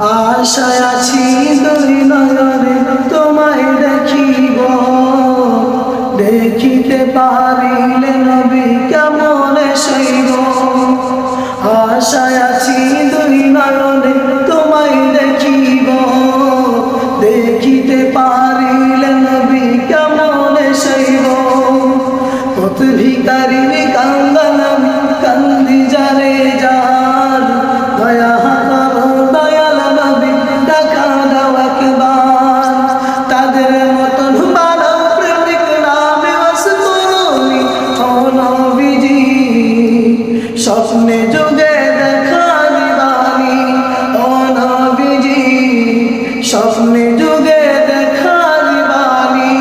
আশায় আছি দুই নয়নে তোমায় দেখিব। দেখিতে পারিলে নবী কেমন শৈব আশায় আছি দুই নয়নে তোমায় দেখিব। দেখিতে পারিলে নবী কেমন শৈব ভিকারিনী কাঙ্গনম কান্দি স্বপ্নে যুগে দেখা দিবানি। ও নবীজি, স্বপ্নে যুগে দেখা দিবানি।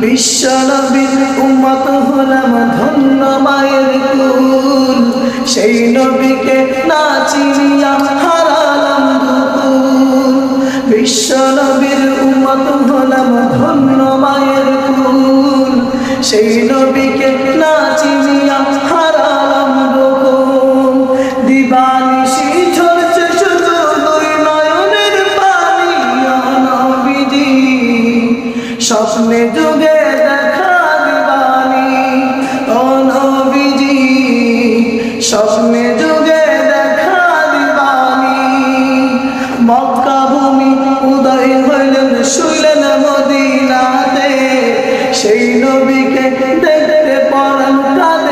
বিশ্ব নবীর উম্মত হলাম ধন্য মায়ের কুল। সেই নবীকে না চিনিয়া হারালাম বিশ্ব নবীর উম্মত হলাম ধন্য মায়ের কুল। সেই নবীকে স্বপ্নে যুগে দেখা দিবানি ও নবীজি, স্বপ্নে যুগে দেখা দিবানি মক্কা ভূমি উদয় হইলেন, শুইলেন মদিনাতে। সেই নবীকে দেখতে পড়ান কাদের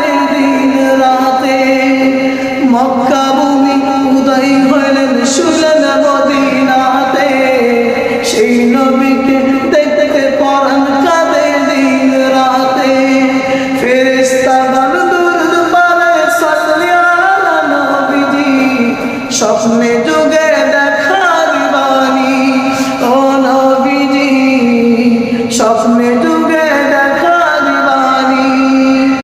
me do